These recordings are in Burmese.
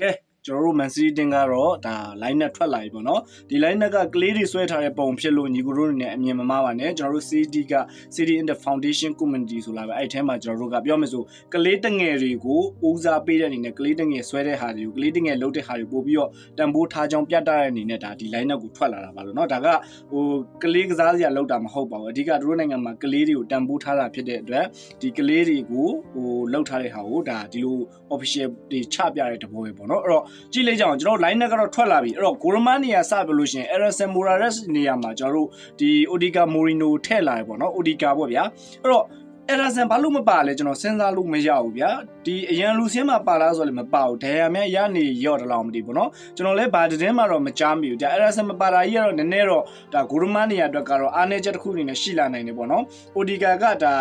ကဲ ကျွန်တော်တို့ Man City တင်းကတော့ဒါ line နဲ့ထွက်လာပြီပေါ့နော်ဒီ line နဲ့ကကလေးတွေဆွဲထားတဲ့ပုံဖြစ်လို့ညီကိုတို့တွေနဲ့အမြင်မမှားပါနဲ့ကျွန်တော်တို့ City က City in the Foundation Community ဆိုလာပဲအဲ့ထဲမှာကျွန်တော်တို့ကပြောမယ်ဆိုကလေးတငယ်တွေကိုဦးစားပေးတဲ့အနေနဲ့ကလေးတငယ်ဆွဲတဲ့ဟာတွေကိုကလေးတငယ်လုပ်တဲ့ဟာတွေပို့ပြီးတော့တံပိုးထားချောင်းပြတ်တာတဲ့အနေနဲ့ဒါဒီ line နဲ့ကိုထွက်လာတာပါလို့နော်ဒါကဟိုကလေးကစားစရာလောက်တာမဟုတ်ပါဘူးအဓိကတို့နိုင်ငံမှာကလေးတွေကိုတံပိုးထားတာဖြစ်တဲ့အတွက်ဒီကလေးတွေကိုဟိုလောက်ထားတဲ့ဟာကိုဒါဒီလို official တွေချပြတဲ့တဘောပဲပေါ့နော်အဲ့တော့ကြည့်လိုက်ကြအောင်ကျွန်တော်တို့ line နဲ့ကတော့ထွက်လာပြီအဲ့တော့ Gorman နေရာစပြလို့ရှိရင် Erison Morales နေရာမှာကျွန်တော်တို့ဒီ Odica Morino ထည့်လာတယ်ပေါ့เนาะ Odica ပေါ့ဗျာအဲ့တော့ Erison ဘာလို့မပါလဲကျွန်တော်စဉ်းစားလို့မရဘူးဗျာဒီအရန်လူစင်းမှာပါလားဆိုလည်းမပါဘူးဒဲယာမြရနေရော့တလောက်မသိဘူးเนาะကျွန်တော်လည်းဘာတင်းမှတော့မကြားမိဘူးဒါ Erison မပါတာကြီးကတော့နည်းနည်းတော့ဒါ Gorman နေရာအတွက်ကတော့အားနည်းချက်တစ်ခုအနေနဲ့ရှိလာနိုင်တယ်ပေါ့เนาะ Odica ကဒါ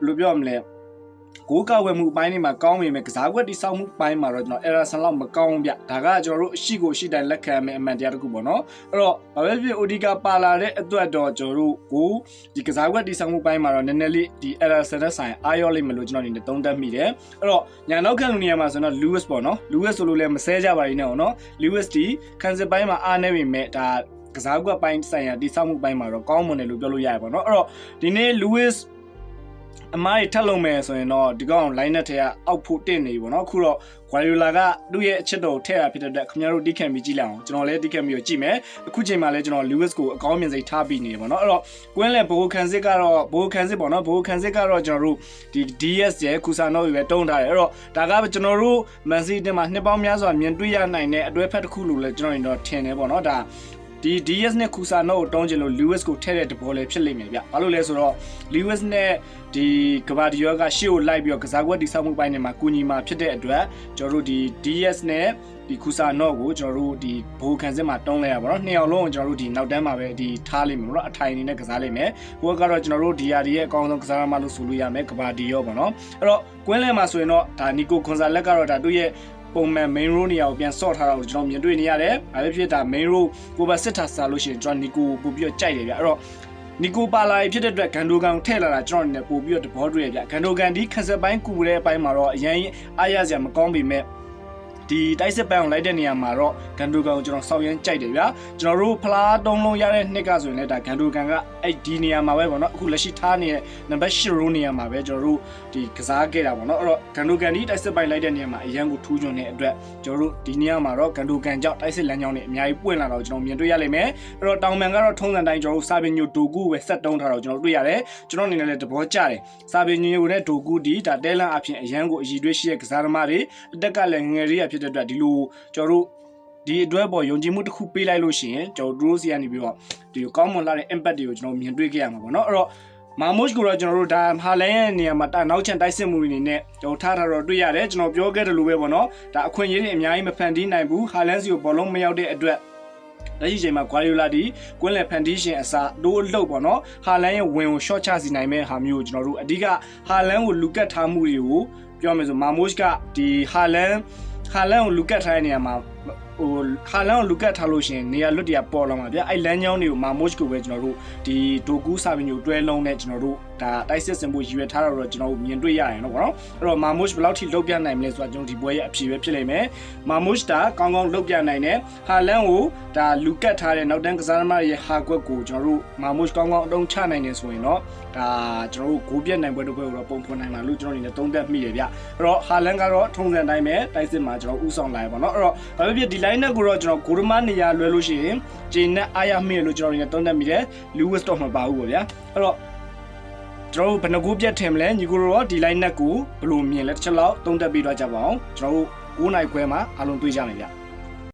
ဘယ်လိုပြောမလဲ ကိုးကဝယ်မှုအပိုင်းတွေမှာကောင်းပေမဲ့ကစားကွက်တိစောက်မှုအပိုင်းမှာတော့ကျွန်တော် error ဆန်လောက်မကောင်းဗျဒါကကျွန်တော်တို့အရှိကိုရှိတိုင်းလက်ခံမယ်အမှန်တရားတစ်ခုပေါ့နော်အဲ့တော့ဘာပဲဖြစ် OD ကပါလာတဲ့အတွက်တော့ကျွန်တော်တို့ကိုဒီကစားကွက်တိစောက်မှုအပိုင်းမှာတော့နည်းနည်းလေးဒီ error ဆန်တဲ့ဆိုင်အာရောလိမ့်မယ်လို့ကျွန်တော်အနေနဲ့သုံးသပ်မိတယ်အဲ့တော့ညာနောက်ခံလူနေရာမှာဆိုတော့ Lewis ပေါ့နော် Lewis ဆိုလို့လည်းမဆဲကြပါဘူးနဲ့နော် Lewis ဒီခံစစ်ပိုင်းမှာအားနေပေမဲ့ဒါကစားကွက်ပိုင်းဆိုင်ရာတိစောက်မှုပိုင်းမှာတော့ကောင်းမွန်တယ်လို့ပြောလို့ရတယ်ပေါ့နော်အဲ့တော့ဒီနေ့ Lewis အမားတွေထပ်လုံးမယ်ဆိုရင်တော့ဒီကောင် line နဲ့ထဲကအောက်ဖို့တင်နေပြီပေါ့နော်အခုတော့ Guardiola ကသူ့ရဲ့အချစ်တော်ထည့်တာဖြစ်တဲ့အတွက်ခင်ဗျားတို့တိခံပြီးကြည့်လိုက်အောင်ကျွန်တော်လည်းတိခံပြီးတော့ကြည့်မယ်အခုချိန်မှာလည်းကျွန်တော် Lewis ကိုအကောင်းမြင်စိတ်ထားပြီးနေတယ်ပေါ့နော်အဲ့တော့ကွင်းလဲဘိုးခန်စစ်ကတော့ဘိုးခန်စစ်ပေါ့နော်ဘိုးခန်စစ်ကတော့ကျွန်တော်တို့ဒီ DS ရဲ့ကူဆာနောပဲတုံးထားတယ်အဲ့တော့ဒါကကျွန်တော်တို့ Man City တင်မှာနှစ်ပေါင်းများစွာမြင်တွေ့ရနိုင်တဲ့အတွဲဖက်တစ်ခုလို့လည်းကျွန်တော်တို့တော့ထင်တယ်ပေါ့နော်ဒါ ဒီ DS နဲ့ Kusano ကိုတောင်းချင်လို့ Lewis ကိုထည့်တဲ့တဘောလေးဖြစ်လိမ့်မယ်ဗျ။ဘာလို့လဲဆိုတော့ Lewis နဲ့ဒီကဘာဒီယောကရှေ့ကိုလိုက်ပြီးတော့ကစားကွက်တိစောက်မှုပိုင်းတွေမှာကူညီမှာဖြစ်တဲ့အတွက်ကျွန်တော်တို့ဒီ DS နဲ့ဒီ Kusano ကိုကျွန်တော်တို့ဒီဘိုးခံစစ်မှာတုံးလိုက်ရပါတော့နှစ်ယောက်လုံးကိုကျွန်တော်တို့ဒီနောက်တန်းမှာပဲဒီထားလိမ့်မယ်နော်အထိုင်အနေနဲ့ကစားလိမ့်မယ်။ဟိုကတော့ကျွန်တော်တို့ DR ရဲ့အကောင်းဆုံးကစားသမားလို့ဆိုလို့ရမယ်ကဘာဒီယောပေါ့နော်။အဲ့တော့ကွင်းလဲမှာဆိုရင်တော့ဒါနီကိုကွန်ဆာလက်ကတော့ဒါသူ့ရဲ့ ပုံမှန် main row နေရာကိုပြန်ဆော့ထားတာကိုကျွန်တော်မြင်တွေ့နေရတယ်။ဒါပဲဖြစ်တာ main row ကိုပါစစ်တာစားလို့ရှိရင်ကျွန်တော်နီကိုပို့ပြီးတော့ကြိုက်တယ်ဗျ။အဲ့တော့နီကိုပါလာဖြစ်တဲ့အတွက်ဂန်ဒိုကန်ထည့်လာတာကျွန်တော်အနေနဲ့ပို့ပြီးတော့တဘောတွေ့ရဗျ။ဂန်ဒိုကန်ဒီခက်ဆက်ပိုင်းကူတဲ့အပိုင်းမှာတော့အရင်အားရစရာမကောင်းပေမဲ့ ဒီတိုက်စစ်ပန်းကိုလိုက်တဲ့နေရာမှာတော့ဂန်ဒိုကန်ကိုကျွန်တော်စောင့်ရမ်းကြိုက်တယ်ဗျာကျွန်တော်တို့ဖလားတုံးလုံးရတဲ့နှစ်ကဆိုရင်လည်းဒါဂန်ဒိုကန်ကအဲ့ဒီနေရာမှာပဲပေါ့နော်အခုလက်ရှိထားနေတဲ့နံပါတ်8ရိုးနေရာမှာပဲကျွန်တော်တို့ဒီကစားခဲ့တာပေါ့နော်အဲ့တော့ဂန်ဒိုကန်ဒီတိုက်စစ်ပိုင်းလိုက်တဲ့နေရာမှာအရန်ကိုထူးချွန်တဲ့အတွက်ကျွန်တော်တို့ဒီနေရာမှာတော့ဂန်ဒိုကန်ကြောင့်တိုက်စစ်လမ်းကြောင်းတွေအများကြီးပွင့်လာတော့ကျွန်တော်မြင်တွေ့ရလိမ့်မယ်အဲ့တော့တောင်မန်ကတော့ထုံးစံတိုင်းကျွန်တော်တို့စာပင်ညိုဒိုကူပဲဆက်တုံးထားတော့ကျွန်တော်တွေ့ရတယ်ကျွန်တော်အနေနဲ့လည်းသဘောကျတယ်စာပင်ညိုနဲ့ဒိုကူဒီဒါတဲလန်အဖြစ်အရန်ကိုအည်တွေးရှိတဲ့ကစားသမားတွေအတက်ကလည်းငယ်လေးရဖြစ်တဲ့အတွက်ဒီလိုကျွန်တော်တို့ဒီအတွက်ပေါ်ယုံကြည်မှုတစ်ခုပေးလိုက်လို့ရှိရင်ကျွန်တော်တို့စီကနေပြီးတော့ဒီကောင်းမွန်လာတဲ့ impact တွေကိုကျွန်တော်မြင်တွေ့ခဲ့ရမှာပေါ့နော်အဲ့တော့မာမုရှ်ကိုတော့ကျွန်တော်တို့ဒါဟာလန်ရဲ့နေရာမှာတာနောက်ချန်တိုက်စစ်မှုတွေအနေနဲ့ကျွန်တော်ထားထားတော့တွေ့ရတယ်ကျွန်တော်ပြောခဲ့တယ်လို့ပဲပေါ့နော်ဒါအခွင့်အရေးတွေအများကြီးမဖန်တီးနိုင်ဘူးဟာလန်စီကိုဘောလုံးမရောက်တဲ့အတွက်လက်ရှိချိန်မှာ Guardiola ဒီကွင်းလယ်ဖန်တီးရှင်အစားတိုးအလုပ်ပေါ့နော်ဟာလန်ရဲ့ဝင်ကို short ချစီနိုင်မဲ့ဟာမျိုးကိုကျွန်တော်တို့အဓိကဟာလန်ကိုလူကတ်ထားမှုတွေကိုပြောမယ်ဆိုမာမိုရှ်ကဒီဟာလန် ဟာလန်ကိုလူကတ်ထားတဲ့နေရာမှာ ဟိုဟာလန်ကိုလူကတ်ထားလို့ရှင်နေရာလွတ်တရပေါ်လာမှာဗျအဲ့လမ်းကြောင်းတွေကိုမာမိုရှ်ကိုပဲကျွန်တော်တို့ဒီဒိုကူစာပင်ကိုတွဲလုံးနဲ့ကျွန်တော်တို့ဒါတိုက်စစ်စင်ဖို့ရည်ရွယ်ထားတော့ကျွန်တော်တို့မြင်တွေ့ရတယ်နော်ဗောနော်အဲ့တော့မာမိုရှ်ဘယ်လောက်ထိလုတ်ပြနိုင်မလဲဆိုတာကျွန်တော်ဒီပွဲရဲ့အဖြေပဲဖြစ်လိမ့်မယ်မာမိုရှ်ဒါကောင်းကောင်းလုတ်ပြနိုင်တယ်ဟာလန်ကိုဒါလူကတ်ထားတဲ့နောက်တန်းကစားသမားရဲ့ဟာကွက်ကိုကျွန်တော်တို့မာမိုရှ်ကောင်းကောင်းအတုံးချနိုင်တယ်ဆိုရင်တော့ဒါကျွန်တော်တို့ဂိုးပြတ်နိုင်ပွဲတစ်ပွဲကိုတော့ပုံဖော်နိုင်မှာလို့ကျွန်တော်အနေနဲ့သုံးသပ်မိတယ်ဗျအဲ့တော့ဟာလန်ကတော့ထုံစံတိုင်းပဲတိုက်စစ်မှာကျွန်တော်ဥဆောင်လာရပါတော့အဲ့တော့ဘာဖြစ်ဖြစ်ဒီ line နဲ့ကိုတော့ကျွန်တော်ဂိုးဒမနေရာလွဲလို့ရှိရင်ဂျင်းနဲ့အာရမေလို့ကျွန်တော်အနေနဲ့သုံးသပ်မိတယ်လူဝစ်တော့မပါဘူးပေါ့ဗျာအဲ့တော့ကျွန်တော်တို့ဘယ်နှကူပြတ်ထင်မလဲညီကိုရောဒီ line နဲ့ကိုဘယ်လိုမြင်လဲတစ်ချက်လောက်သုံးသပ်ပြီးတော့ကြပါအောင်ကျွန်တော်တို့9နိုင်ခွဲမှာအားလုံးတွေ့ကြမယ်ဗျ